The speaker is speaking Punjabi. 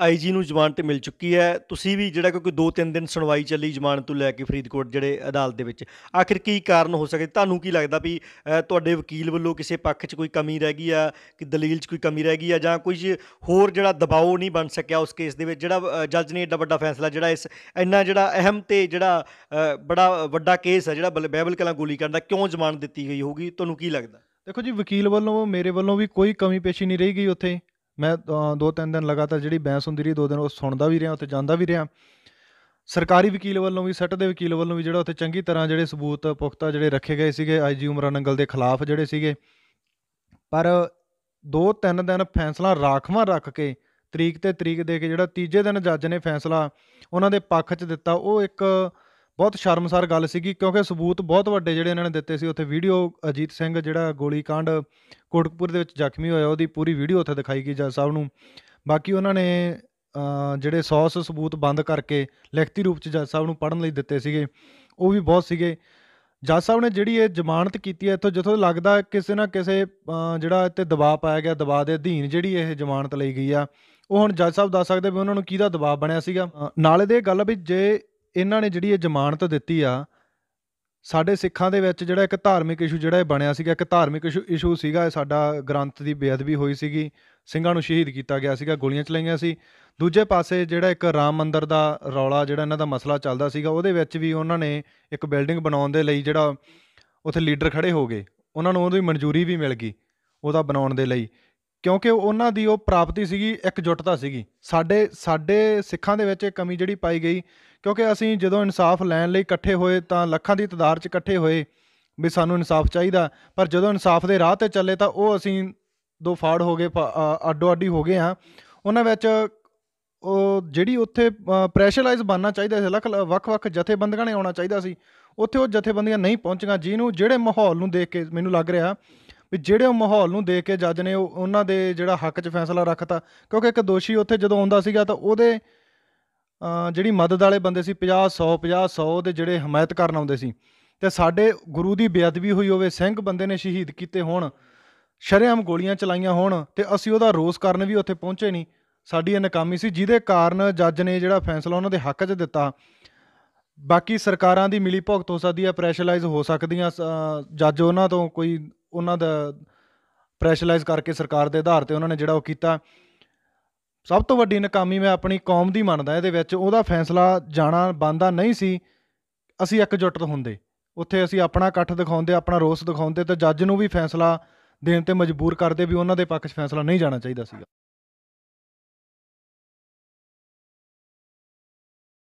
ਆਈਜੀ ਨੂੰ ਜ਼ਮਾਨਤ ਮਿਲ ਚੁੱਕੀ ਹੈ। ਤੁਸੀਂ ਵੀ ਜਿਹੜਾ ਕਿਉਂਕਿ 2-3 ਦਿਨ ਸੁਣਵਾਈ ਚੱਲੀ ਜ਼ਮਾਨਤ ਤੋਂ ਲੈ ਕੇ ਫਰੀਦਕੋਟ ਜਿਹੜੇ ਅਦਾਲਤ ਦੇ ਵਿੱਚ, ਆਖਿਰ ਕੀ ਕਾਰਨ ਹੋ ਸਕੇ? ਤੁਹਾਨੂੰ ਕੀ ਲੱਗਦਾ ਵੀ ਤੁਹਾਡੇ ਵਕੀਲ ਵੱਲੋਂ ਕਿਸੇ ਪੱਖ 'ਚ ਕੋਈ ਕਮੀ ਰਹਿ ਗਈ ਆ, ਕਿ ਦਲੀਲ 'ਚ ਕੋਈ ਕਮੀ ਰਹਿ ਗਈ ਆ, ਜਾਂ ਕੁਝ ਹੋਰ ਜਿਹੜਾ ਦਬਾਅ ਨਹੀਂ ਬਣ ਸਕਿਆ ਉਸ ਕੇਸ ਦੇ ਵਿੱਚ? ਜਿਹੜਾ ਜੱਜ ਨੇ ਏਡਾ ਵੱਡਾ ਫੈਸਲਾ ਜਿਹੜਾ ਇਸ, ਇੰਨਾ ਜਿਹੜਾ ਅਹਿਮ ਤੇ ਜਿਹੜਾ ਬੜਾ ਵੱਡਾ ਕੇਸ ਹੈ ਜਿਹੜਾ ਬਲ- ਬਾਈਬਲ ਕਲਾਂ ਗੋਲੀ ਕਰਨ ਦਾ ਕਿਉਂ ਜ਼ਮਾਨਤ ਦਿੱਤੀ ਗਈ ਹੋਊਗੀ? ਤੁਹਾਨੂੰ ਕੀ ਲੱਗਦਾ? ਦੇਖੋ ਜੀ, ਵਕੀਲ ਵੱਲੋਂ, ਮੇਰੇ ਵੱਲੋਂ ਵੀ ਕੋਈ ਕਮੀ ਪੇਸ਼ੀ ਨਹੀਂ ਰਹੀ ਗਈ ਉੱਥੇ। ਮੈਂ ਦੋ ਤਿੰਨ ਦਿਨ ਲਗਾਤਾਰ ਜਿਹੜੀ ਬਹਿਸ ਹੁੰਦੀ ਰਹੀ, ਦੋ ਦਿਨ ਉਹ ਸੁਣਦਾ ਵੀ ਰਿਹਾ, ਉੱਥੇ ਜਾਂਦਾ ਵੀ ਰਿਹਾ। ਸਰਕਾਰੀ ਵਕੀਲ ਵੱਲੋਂ ਵੀ, ਸੱਟ ਦੇ ਵਕੀਲ ਵੱਲੋਂ ਵੀ ਜਿਹੜਾ ਉੱਥੇ ਚੰਗੀ ਤਰ੍ਹਾਂ ਜਿਹੜੇ ਸਬੂਤ ਪੁਖਤਾ ਜਿਹੜੇ ਰੱਖੇ ਗਏ ਸੀਗੇ ਆਈਜੀ ਉਮਰਾਂ ਨੰਗਲ ਦੇ ਖਿਲਾਫ ਜਿਹੜੇ ਸੀਗੇ। ਪਰ ਦੋ ਤਿੰਨ ਦਿਨ ਫੈਸਲਾ ਰਾਖਵਾਂ ਰੱਖ ਕੇ, ਤਰੀਕ ਤੇ ਤਰੀਕ ਦੇ ਕੇ ਜਿਹੜਾ ਤੀਜੇ ਦਿਨ ਜੱਜ ਨੇ ਫੈਸਲਾ, ਉਹਨਾਂ ਦੇ ਪੱਖ 'ਚ ਦਿੱਤਾ, ਉਹ ਇੱਕ ਬਹੁਤ ਸ਼ਰਮਸਾਰ ਗੱਲ ਸੀਗੀ, ਕਿਉਂਕਿ ਸਬੂਤ ਬਹੁਤ ਵੱਡੇ ਜਿਹੜੇ ਇਹਨਾਂ ਨੇ ਦਿੱਤੇ ਸੀ। ਉੱਥੇ ਵੀਡੀਓ ਅਜੀਤ ਸਿੰਘ ਜਿਹੜਾ ਗੋਲੀ ਕੋਟਕਪੁਰ ਦੇ ਵਿੱਚ ਜ਼ਖਮੀ ਹੋਇਆ, ਉਹਦੀ ਪੂਰੀ ਵੀਡੀਓ ਉੱਥੇ ਦਿਖਾਈ ਗਈ ਜੱਜ ਸਾਹਿਬ ਨੂੰ। ਬਾਕੀ ਉਹਨਾਂ ਨੇ ਜਿਹੜੇ 100 ਸਬੂਤ ਬੰਦ ਕਰਕੇ ਲਿਖਤੀ ਰੂਪ 'ਚ ਜੱਜ ਸਾਹਿਬ ਨੂੰ ਪੜ੍ਹਨ ਲਈ ਦਿੱਤੇ ਸੀਗੇ, ਉਹ ਵੀ ਬਹੁਤ ਸੀਗੇ। ਜੱਜ ਸਾਹਿਬ ਨੇ ਜਿਹੜੀ ਇਹ ਜ਼ਮਾਨਤ ਕੀਤੀ ਹੈ, ਇੱਥੋਂ ਜਿੱਥੋਂ ਲੱਗਦਾ ਕਿਸੇ ਨਾ ਕਿਸੇ ਜਿਹੜਾ ਇੱਥੇ ਦਬਾਅ ਪਾਇਆ ਗਿਆ, ਦਬਾਅ ਦੇ ਅਧੀਨ ਜਿਹੜੀ ਇਹ ਜ਼ਮਾਨਤ ਲਈ ਗਈ ਆ, ਉਹ ਹੁਣ ਜੱਜ ਸਾਹਿਬ ਦੱਸ ਸਕਦੇ ਵੀ ਉਹਨਾਂ ਨੂੰ ਕਿਹਦਾ ਦਬਾਅ ਬਣਿਆ ਸੀਗਾ। ਨਾਲੇ ਦੇ ਇਹ ਗੱਲ ਆ ਵੀ ਜੇ ਇਹਨਾਂ ਨੇ ਜਿਹੜੀ ਇਹ ਜ਼ਮਾਨਤ ਦਿੱਤੀ ਆ, ਸਾਡੇ ਸਿੱਖਾਂ ਦੇ ਵਿੱਚ ਜਿਹੜਾ ਇੱਕ ਧਾਰਮਿਕ ਇਸ਼ੂ ਜਿਹੜਾ ਇਹ ਬਣਿਆ ਸੀਗਾ, ਇੱਕ ਧਾਰਮਿਕ ਇਸ਼ੂ ਇਸ਼ੂ ਸੀਗਾ ਸਾਡਾ ਗ੍ਰੰਥ ਦੀ ਬੇਅਦਬੀ ਹੋਈ ਸੀਗੀ, ਸਿੰਘਾਂ ਨੂੰ ਸ਼ਹੀਦ ਕੀਤਾ ਗਿਆ ਸੀਗਾ, ਗੋਲੀਆਂ ਚਲਾਈਆਂ ਸੀ। ਦੂਜੇ ਪਾਸੇ ਜਿਹੜਾ ਇੱਕ ਰਾਮ ਮੰਦਿਰ ਦਾ ਰੌਲਾ ਜਿਹੜਾ ਇਹਨਾਂ ਦਾ ਮਸਲਾ ਚੱਲਦਾ ਸੀਗਾ, ਉਹਦੇ ਵਿੱਚ ਵੀ ਉਹਨਾਂ ਨੇ ਇੱਕ ਬਿਲਡਿੰਗ ਬਣਾਉਣ ਦੇ ਲਈ ਜਿਹੜਾ ਉੱਥੇ ਲੀਡਰ ਖੜੇ ਹੋ ਗਏ, ਉਹਨਾਂ ਨੂੰ ਉਹਦੀ ਮਨਜ਼ੂਰੀ ਵੀ ਮਿਲ ਗਈ ਉਹਦਾ ਬਣਾਉਣ ਦੇ ਲਈ। ਕਿਉਂਕਿ ਉਹਨਾਂ ਦੀ ਉਹ ਪ੍ਰਾਪਤੀ ਸੀਗੀ ਇਕਜੁੱਟਤਾ ਸੀਗੀ। ਸਾਡੇ ਸਾਡੇ ਸਿੱਖਾਂ ਦੇ ਵਿੱਚ ਇਹ ਕਮੀ ਜਿਹੜੀ ਪਾਈ ਗਈ ਕਿਉਂਕਿ ਅਸੀਂ ਜਦੋਂ ਇਨਸਾਫ ਲੈਣ ਲਈ ਇਕੱਠੇ ਹੋਏ ਤਾਂ ਲੱਖਾਂ ਦੀ ਤਾਦਾਦ 'ਚ ਇਕੱਠੇ ਹੋਏ ਵੀ ਸਾਨੂੰ ਇਨਸਾਫ ਚਾਹੀਦਾ। ਪਰ ਜਦੋਂ ਇਨਸਾਫ ਦੇ ਰਾਹ ਤੇ ਚੱਲੇ ਤਾਂ ਉਹ ਅਸੀਂ ਦੋ ਫਾੜ ਹੋ ਗਏ ਪ- ਅ, ਅੱਡੋ ਅੱਡੀ ਹੋ ਗਏ ਆ ਉਹਨਾਂ ਵਿੱਚ ਉਹ ਜਿਹੜੀ ਉੱਥੇ ਪ੍ਰੈਸ਼ਰਾਈਜ਼ ਬਣਨਾ ਚਾਹੀਦਾ ਸੀ ਲੱਖ ਵੱਖ-ਵੱਖ ਜਥੇਬੰਦੀਆਂ ਨੇ ਆਉਣਾ ਚਾਹੀਦਾ ਸੀ। ਉੱਥੇ ਉਹ ਜਥੇਬੰਦੀਆਂ ਨਹੀਂ ਪਹੁੰਚੀਆਂ ਜਿਹਨੂੰ ਜਿਹੜੇ ਮਾਹੌਲ ਨੂੰ ਦੇਖ ਕੇ ਮੈਨੂੰ ਲੱਗ ਰਿਹਾ ਵੀ ਜਿਹੜੇ ਉਹ ਮਾਹੌਲ ਨੂੰ ਦੇਖ ਕੇ ਜੱਜ ਨੇ ਉਹ- ਉਹਨਾਂ ਦੇ ਜਿਹੜਾ ਹੱਕ 'ਚ ਫੈਸਲਾ ਰੱਖਤਾ, ਕਿਉਂਕਿ ਇੱਕ ਦੋਸ਼ੀ ਉੱਥੇ ਜਦੋਂ ਆਉਂਦਾ ਸੀਗਾ ਤਾਂ ਉਹਦੇ ਜਿਹੜੀ ਮਦਦ ਵਾਲੇ ਬੰਦੇ ਸੀ 50 100 50 100 ਦੇ ਜਿਹੜੇ ਹਮਾਇਤ ਕਰਨ ਆਉਂਦੇ ਸੀ, ਤੇ ਸਾਡੇ ਗੁਰੂ ਦੀ ਬੇਅਦਬੀ ਹੋਈ ਹੋਵੇ, ਸਿੰਘ ਬੰਦੇ ਨੇ ਸ਼ਹੀਦ ਕੀਤੇ ਹੋਣ, ਸ਼ਰੇਆਮ ਗੋਲੀਆਂ ਚਲਾਈਆਂ ਹੋਣ, ਤੇ ਅਸੀਂ ਉਹਦਾ ਰੋਸ ਕਰਨ ਵੀ ਉੱਥੇ ਪਹੁੰਚੇ ਨਹੀਂ। ਸਾਡੀ ਇਹ ਨਾਕਾਮੀ ਸੀ, ਜਿਹਦੇ ਕਾਰਨ ਜੱਜ ਨੇ ਜਿਹੜਾ ਫੈਸਲਾ ਉਹਨਾਂ ਦੇ ਹੱਕ 'ਚ ਦਿੱਤਾ। ਬਾਕੀ ਸਰਕਾਰਾਂ ਦੀ ਮਿਲੀ ਭੁਗਤ ਹੋ ਸਕਦੀ ਹੈ, ਪ੍ਰੈਸ਼ਰਾਈਜ਼ ਹੋ ਸਕਦੀਆਂ ਸ- ਜੱਜ ਉਹਨਾਂ ਤੋਂ ਕੋਈ ਉਹਨਾਂ ਦਾ ਪ੍ਰੈਸ਼ਰਾਈਜ਼ ਕਰਕੇ ਸਰਕਾਰ ਦੇ ਆਧਾਰ ਤੇ ਉਹਨਾਂ ਨੇ ਜਿਹੜਾ ਉਹ ਕੀਤਾ। ਸਭ ਤੋਂ ਵੱਡੀ ਨਾਕਾਮੀ ਮੈਂ ਆਪਣੀ ਕੌਮ ਦੀ ਮੰਨਦਾ ਇਹਦੇ ਵਿੱਚ ਉਹਦਾ ਫੈਸਲਾ ਜਾਣਾ ਬੰਦਾ ਨਹੀਂ ਸੀ, ਅਸੀਂ ਇਕਜੁੱਟ ਹੁੰਦੇ। ਉੱਥੇ ਅਸੀਂ ਆਪਣਾ ਇਕੱਠ ਦਿਖਾਉਂਦੇ, ਆਪਣਾ ਰੋਸ ਦਿਖਾਉਂਦੇ ਤੇ ਜੱਜ ਨੂੰ ਵੀ ਫੈਸਲਾ ਦੇਣ ਤੇ ਮਜਬੂਰ ਕਰਦੇ ਵੀ ਉਹਨਾਂ ਦੇ ਪੱਖ 'ਚ ਫੈਸਲਾ ਨਹੀਂ ਜਾਣਾ ਚਾਹੀਦਾ ਸੀਗਾ।